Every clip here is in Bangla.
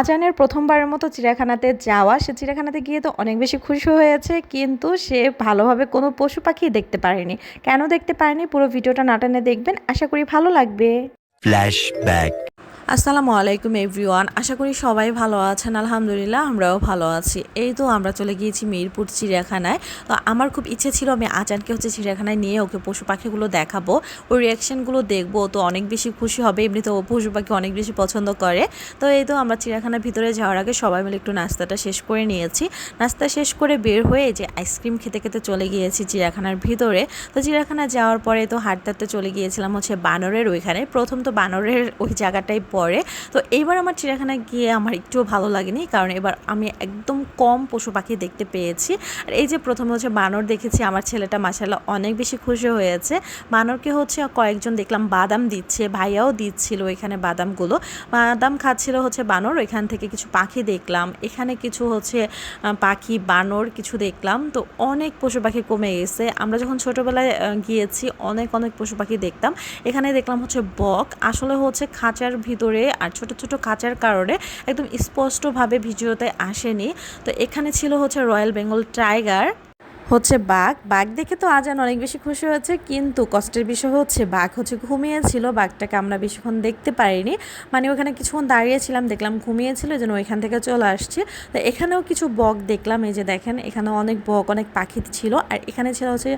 আজানের প্রথমবারের মতো চিড়িয়াখানাতে যাওয়া, সে চিড়িয়াখানাতে গিয়ে তো অনেক বেশি খুশি হয়েছে, কিন্তু সে ভালোভাবে কোনো পশু পাখি দেখতে পারেনি। কেন দেখতে পারেনি? পুরো ভিডিওটা নাটানে দেখবেন। আশা করি ভালো লাগবে। Flashback. আসসালামু আলাইকুম এভরিওয়ান, আশা করি সবাই ভালো আছেন, আলহামদুলিল্লাহ আমরাও ভালো আছি। এই তো আমরা চলে গিয়েছি মিরপুর চিড়িয়াখানায়। তো আমার খুব ইচ্ছে ছিল আমি আচানকে হচ্ছে চিড়িয়াখানায় নিয়ে ওকে পশু পাখিগুলো দেখাবো। ওর রিয়াকশানগুলো দেখব তো অনেক বেশি খুশি হবে, এমনিতে ও পশু পাখি অনেক বেশি পছন্দ করে। তো এই তো আমরা চিড়িয়াখানার ভিতরে যাওয়ার আগে সবাই মিলে একটু নাস্তাটা শেষ করে নিয়েছি। নাস্তা শেষ করে বের হয়ে যে আইসক্রিম খেতে খেতে চলে গিয়েছি চিড়িয়াখানার ভিতরে। তো চিড়িয়াখানা যাওয়ার পরে তো হাঁটতে হাঁটতে চলে গিয়েছিলাম হচ্ছে বানরের ওইখানে। প্রথম তো বানরের ওই জায়গাটাই পড়ে তো এইবার আমার চিড়িয়াখানায় গিয়ে আমার একটুও ভালো লাগেনি, কারণ এবার আমি একদম কম পশু পাখি দেখতে পেয়েছি। আর এই যে প্রথমে হচ্ছে বানর দেখেছি, আমার ছেলেটা মাসাল্লাহ অনেক বেশি খুশি হয়েছে। বানরকে হচ্ছে কয়েকজন দেখলাম বাদাম দিচ্ছে, ভাইয়াও দিচ্ছিল এখানে বাদামগুলো। বাদাম খাচ্ছিল হচ্ছে বানর এখান থেকে কিছু পাখি দেখলাম। এখানে কিছু হচ্ছে পাখি, বানর কিছু দেখলাম। তো অনেক পশু পাখি কমে গেছে। আমরা যখন ছোটোবেলায় গিয়েছি, অনেক অনেক পশু পাখি দেখতাম। এখানে দেখলাম হচ্ছে বক, আসলে হচ্ছে খাঁচার ভিতরে আর ছোট ছোট কাঁচার কারণে একদম স্পষ্টভাবে ভিডিওতে আসেনি। তো এখানে ছিল হচ্ছে রয়্যাল বেঙ্গল টাইগার হচ্ছে বাঘ। বাঘ দেখে তো আজান অনেক বেশি খুশি হয়েছে, কিন্তু কষ্টের বিষয় হচ্ছে বাঘ হচ্ছে ঘুমিয়েছিল, বাঘটাকে আমরা বেশিক্ষণ দেখতে পারিনি। মানে ওখানে কিছুক্ষণ দাঁড়িয়েছিলাম দেখলাম ঘুমিয়েছিল যেন ওইখান থেকে চলে আসছি। তো এখানেও কিছু বক দেখলাম, এই যে দেখেন এখানে অনেক বক, অনেক পাখি ছিল, আর এখানে ছিল হচ্ছে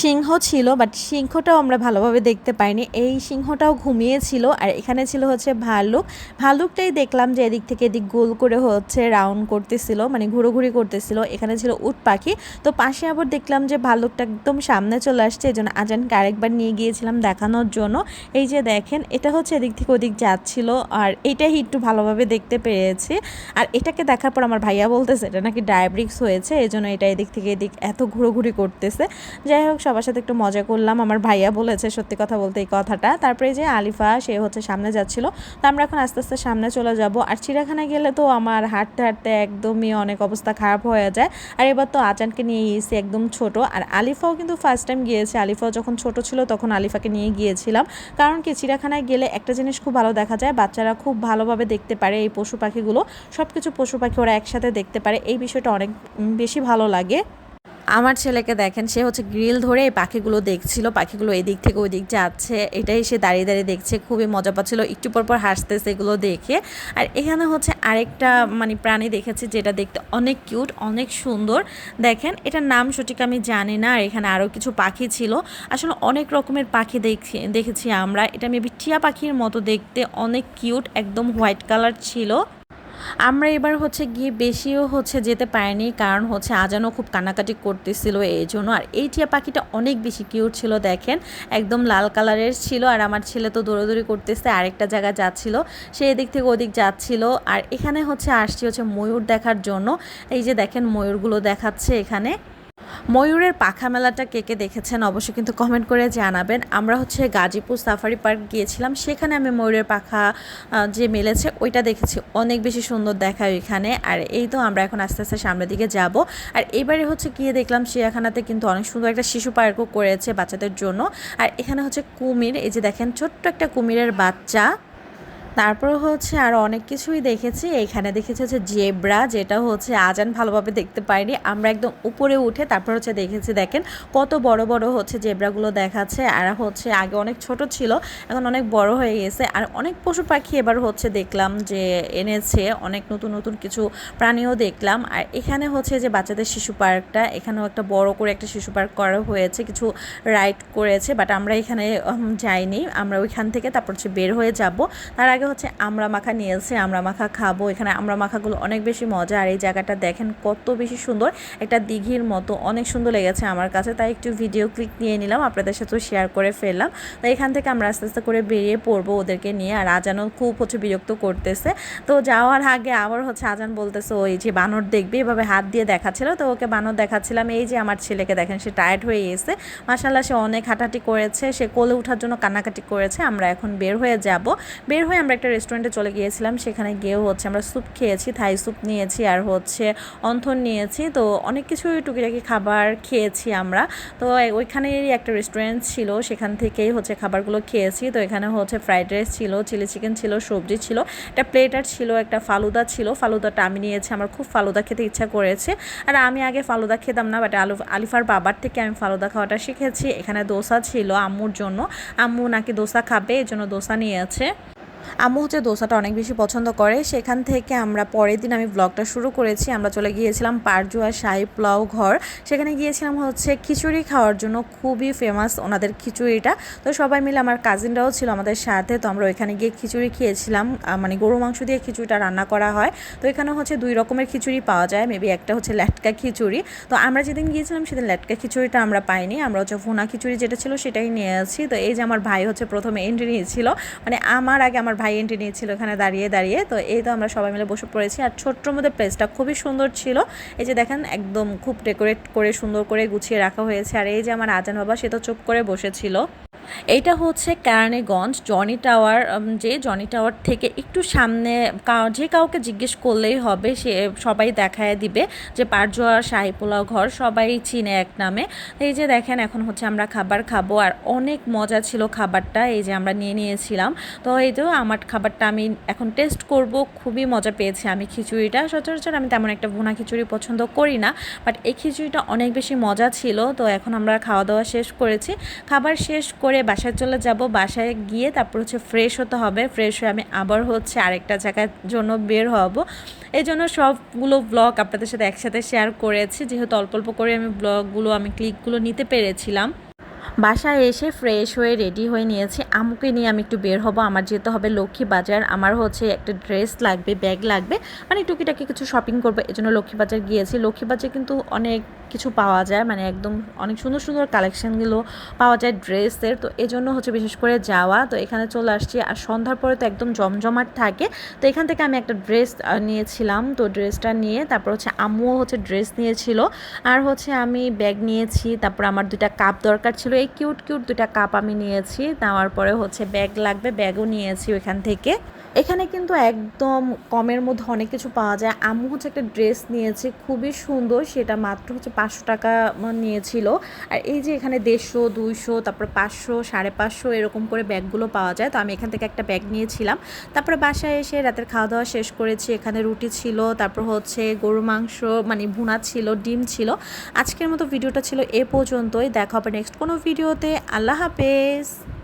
সিংহ ছিল, বাট সিংহটাও আমরা ভালোভাবে দেখতে পাইনি। এই সিংহটাও ঘুমিয়েছিল, আর এখানে ছিল হচ্ছে ভাল্লুক ভাল্লুকটাই দেখলাম যে এদিক থেকে এদিক গোল করে হচ্ছে রাউন্ড করতেছিল মানে ঘুরোঘুরি করতেছিল। এখানে ছিল উট পাখি। তো পাশে আবার দেখলাম যে ভাল্লুকটা একদম সামনে চলে আসছে, এই জন্য আজানকে আরেকবার নিয়ে গিয়েছিলাম দেখানোর জন্য। এই যে দেখেন, এটা হচ্ছে এদিক থেকে ওদিক যাচ্ছিল, আর এটাই একটু ভালোভাবে দেখতে পেরেছি আর এটাকে দেখার পর আমার ভাইয়া বলতেছে, এটা নাকি ডায়াবেটিক্স হয়েছে, এই জন্য এটা এদিক থেকে এদিক এত ঘুরোঘুরি করতেছে। যাই হোক, সবার সাথে একটু মজা করলাম। আমার ভাইয়া বলেছে সত্যি কথা বলতে এই কথাটা। তারপরে যে আলিফা, সে হচ্ছে সামনে যাচ্ছিল। তো আমরা এখন আস্তে আস্তে সামনে চলে যাব। আর চিড়িয়াখানায় গেলে তো আমার হাঁটতে হাঁটতে একদমই অনেক অবস্থা খারাপ হয়ে যায়। আর এবার তো আচানকে নিয়ে গিয়েছি একদম ছোট। আর আলিফাও কিন্তু ফার্স্ট টাইম গিয়েছে। আলিফাও যখন ছোট ছিল তখন আলিফাকে নিয়ে গিয়েছিলাম। কারণ কি, চিড়িয়াখানায় গেলে একটা জিনিস খুব ভালো দেখা যায়, বাচ্চারা খুব ভালোভাবে দেখতে পারে এই পশু পাখিগুলো। সব কিছু পশু পাখি ওরা একসাথে দেখতে পারে। এই বিষয়টা অনেক বেশি ভালো লাগে। আমার ছেলেকে দেখেন, সে হচ্ছে গ্রিল ধরে পাখিগুলো দেখছিল, পাখিগুলো এদিক থেকে ওই দিক যাচ্ছে, এটাই সে দাঁড়িয়ে দাঁড়িয়ে দেখছে, খুবই মজা পাচ্ছিল, একটু পর পর হাসতেছে এগুলো দেখে। আর এখানে হচ্ছে আরেকটা মানে প্রাণী দেখেছি যেটা দেখতে অনেক কিউট, অনেক সুন্দর। দেখেন, এটার নাম সঠিক আমি জানি না, আর এখানে আরও কিছু পাখি ছিল। আসলে অনেক রকমের পাখি দেখছি, দেখেছি আমরা, এটা মেবি টিয়া পাখির মতো দেখতে, অনেক কিউট, একদম হোয়াইট কালার ছিল। আমরা এবার হচ্ছে গিয়ে বেশিও হচ্ছে যেতে পারিনি, কারণ হচ্ছে আজানও খুব কানাকাটি করতেছিল এই জন্য আর এই টিয়া পাখিটা অনেক বেশি কিউট ছিল, দেখেন? একদম লাল কালারের ছিল, আর আমার ছেলে তো দৌড়াদৌড়ি করতেছে, আরেকটা জায়গা যাচ্ছিল, সে এদিক থেকে ওদিক যাচ্ছিল। আর এখানে হচ্ছে আসছি হচ্ছে ময়ূর দেখার জন্য। এই যে দেখেন ময়ূরগুলো দেখাচ্ছে এখানে। ময়ূরের পাখা মেলাটা কে কে দেখেছেন অবশ্যই কিন্তু কমেন্ট করে জানাবেন। আমরা হচ্ছে গাজীপুর সাফারি পার্ক গিয়েছিলাম, সেখানে আমি ময়ূরের পাখা যে মেলেছে ওইটা দেখেছি। অনেক বেশি সুন্দর দেখায় ওইখানে। আর এই তো আমরা এখন আস্তে আস্তে সামনের দিকে যাব। আর এবারে হচ্ছে গিয়ে দেখলাম চিড়িয়াখানাতে কিন্তু অনেক সুন্দর একটা শিশু পার্কও করেছে বাচ্চাদের জন্য। আর এখানে হচ্ছে কুমির, এই যে দেখেন ছোট্ট একটা কুমিরের বাচ্চা। তারপর হচ্ছে আর অনেক কিছুই দেখেছি। এখানে দেখেছি হচ্ছে জেব্রা, যেটা হচ্ছে আজান ভালোভাবে দেখতে পাইনি। আমরা একদম উপরে উঠে তারপর হচ্ছে দেখেছি, দেখেন কত বড় বড় হচ্ছে জেব্রাগুলো দেখাচ্ছে। আর হচ্ছে আগে অনেক ছোট ছিল, এখন অনেক বড় হয়ে গেছে। আর অনেক পশু পাখি এবার হচ্ছে দেখলাম যে এনেছে, অনেক নতুন নতুন কিছু প্রাণীও দেখলাম। আর এখানে হচ্ছে যে বাচ্চাদের শিশু পার্কটা, এখানেও একটা বড় করে একটা শিশু পার্ক করা হয়েছে, কিছু রাইড করেছে। বাট আমরা এখানে যাইনি। আমরা ওইখান থেকে তারপর হচ্ছে বের হয়ে যাব। তার আগে হচ্ছে আমরা মাখা নিয়ে নিয়েছে আমরা মাখা খাব। এখানে আমরা মাখাগুলো অনেক বেশি মজা। আর এই জায়গাটা দেখেন কত বেশি সুন্দর। একটা দিঘির মতো অনেক সুন্দর লেগেছে আমার কাছে। তাই একটু ভিডিও ক্লিক নিয়ে নিলাম, আপনাদের সাথেও শেয়ার করে ফেললাম। তো এখান থেকে আমরা আস্তে আস্তে করে বেরিয়ে পড়ব ওদেরকে নিয়ে। আর আজানও খুব হচ্ছে বিরক্ত করতেছে। তো যাওয়ার আগে আবার হচ্ছে আজান বলতেছে, ওই যে বানর দেখবে? এভাবে হাত দিয়ে দেখাচ্ছিল। তো ওকে বানর দেখাচ্ছিলাম। এই যে আমার ছেলেকে দেখেন, সে টায়ার্ড হয়ে গেছে। মাসাল্লাহ সে অনেক হাঁটাহাঁটি করেছে। সে কোলে ওঠার জন্য কান্নাকাটি করেছে। আমরা এখন বের হয়ে যাব। বের হয়ে আমরা একটা রেস্টুরেন্টে চলে গিয়েছিলাম। সেখানে গিয়েও হচ্ছে আমরা স্যুপ খেয়েছি থাই স্যুপ নিয়েছি আর হচ্ছে অন্থন নিয়েছি। তো অনেক কিছু টুকিটাকি খাবার খেয়েছি আমরা। তো ওইখানেরই একটা রেস্টুরেন্ট ছিল, সেখান থেকেই হচ্ছে খাবারগুলো খেয়েছি। তো এখানে হচ্ছে ফ্রাইড রাইস ছিল চিলি চিকেন ছিল, সবজি ছিল। একটা প্লেটার ছিল, একটা ফালুদা ছিল। ফালুদাটা আমি নিয়েছি, আমার খুব ফালুদা খেতে ইচ্ছা করেছে। আর আমি আগে ফালুদা খেতাম না বাট আলু, আলিফার বাবার থেকে আমি ফালুদা খাওয়াটা শিখেছি। এখানে দোসা ছিল আম্মুর জন্য। আম্মু নাকি দোসা খাবে এই জন্য দোসা নিয়েছে। আম্মু হচ্ছে দোসাটা অনেক বেশি পছন্দ করে। সেখান থেকে আমরা পরের দিন আমি ব্লগটা শুরু করেছি। আমরা চলে গিয়েছিলাম পারজুয়া শাহি পোলাও ঘর। সেখানে গিয়েছিলাম হচ্ছে খিচুড়ি খাওয়ার জন্য। খুবই ফেমাস ওনাদের খিচুড়িটা। তো সবাই মিলে আমার কাজিনরাও ছিল আমাদের সাথে। তো আমরা ওইখানে গিয়ে খিচুড়ি খেয়েছিলাম। মানে গরু মাংস দিয়ে খিচুড়িটা রান্না করা হয়। তো এখানে হচ্ছে দুই রকমের খিচুড়ি পাওয়া যায়। মেবি একটা হচ্ছে ল্যাটকা খিচুড়ি। তো আমরা যেদিন গিয়েছিলাম সেদিন ল্যাটকা খিচুড়িটা আমরা পাইনি। আমরা হচ্ছে ভুনা খিচুড়ি যেটা ছিল সেটাই নিয়ে আছি তো এই যে আমার ভাই হচ্ছে প্রথমে এন্ট্রি নিয়েছিল। মানে আমার আগে আমার ভাই এন্ট্রি নিয়েছিল এখানে দাঁড়িয়ে দাঁড়িয়ে। তো এই তো আমরা সবাই মিলে বসে পড়েছি। আর ছোট্টর মধ্যে প্লেসটা খুবই সুন্দর ছিল। এই যে দেখেন, একদম খুব ডেকোরেট করে, সুন্দর করে গুছিয়ে রাখা হয়েছে। আর এই যে আমার আজান বাবা, সে তো চুপ করে বসেছিল। এইটা হচ্ছে কেরানীগঞ্জ জনি টাওয়ার যে জনি টাওয়ার থেকে একটু সামনে যে কাউকে জিজ্ঞেস করলেই হবে, সে সবাই দেখায় দিবে যে পারজোয়া শাহি পোলাও ঘর সবাই চিনে এক নামে। এই যে দেখেন, এখন হচ্ছে আমরা খাবার খাব আর অনেক মজা ছিল খাবারটা, এই যে আমরা নিয়ে নিয়েছিলাম। তো এই তো আমার খাবারটা আমি এখন টেস্ট করব, খুবই মজা পেয়েছি আমি খিচুড়িটা। সচরাচর আমি তেমন একটা ভুনা খিচুড়ি পছন্দ করি না বাট এই খিচুড়িটা অনেক বেশি মজা ছিল, তো এখন আমরা খাওয়া দাওয়া শেষ করেছি। খাবার শেষ করে বাসায় চলে যাব, বাসায় গিয়ে তারপর হচ্ছে ফ্রেশ হতে হবে। ফ্রেশ হয়ে আমি আবার হচ্ছে আরেকটা জায়গার জন্য বের হব। এই জন্য সবগুলো ব্লগ আপনাদের সাথে একসাথে শেয়ার করেছি। যেহেতু অল্প অল্প করে আমি ব্লগগুলো আমি ক্লিকগুলো নিতে পেরেছিলাম। বাসায় এসে ফ্রেশ হয়ে রেডি হয়ে নিয়েছি। আমুকে নিয়ে আমি একটু বের হব। আমার যেতে হবে লক্ষ্মী বাজার। আমার হচ্ছে একটা ড্রেস লাগবে ব্যাগ লাগবে। মানে টুকিটাকি কিছু শপিং করব জন্য লক্ষ্মী বাজার গিয়েছি। লক্ষ্মী বাজার কিন্তু অনেক কিছু পাওয়া যায়। মানে একদম অনেক সুন্দর সুন্দর কালেকশানগুলো পাওয়া যায় ড্রেসের তো এই জন্য হচ্ছে বিশেষ করে যাওয়া। তো এখানে চলে আসছি। আর সন্ধ্যার পরে তো একদম জমজমাট থাকে। তো এখান থেকে আমি একটা ড্রেস নিয়েছিলাম। তো ড্রেসটা নিয়ে তারপর হচ্ছে আম্মুও হচ্ছে ড্রেস নিয়েছিল। আর হচ্ছে আমি ব্যাগ নিয়েছি। তারপর আমার দুইটা কাপ দরকার ছিল। এই কিউট কিউট দুটা কাপ আমি নিয়েছি। নেওয়ার পরে হচ্ছে ব্যাগ লাগবে ব্যাগও নিয়েছি ওইখান থেকে। এখানে কিন্তু একদম কমের মধ্যে অনেক কিছু পাওয়া যায়। আম্মু হচ্ছে একটা ড্রেস নিয়েছে, খুবই সুন্দর, সেটা মাত্র হচ্ছে পাঁচশো টাকা নিয়েছিল। আর এই যে এখানে দেড়শো, দুইশো, তারপরে পাঁচশো, সাড়ে পাঁচশো এরকম করে ব্যাগগুলো পাওয়া যায়। তো আমি এখান থেকে একটা ব্যাগ নিয়েছিলাম। তারপরে বাসায় এসে রাতের খাওয়া দাওয়া শেষ করেছি। এখানে রুটি ছিল, তারপর হচ্ছে গরু মাংস মানে ভুনা ছিল, ডিম ছিল। আজকের মতো ভিডিওটা ছিল এ পর্যন্তই। দেখা হবে নেক্সট কোনো ভিডিওতে। আল্লাহ হাফেজ।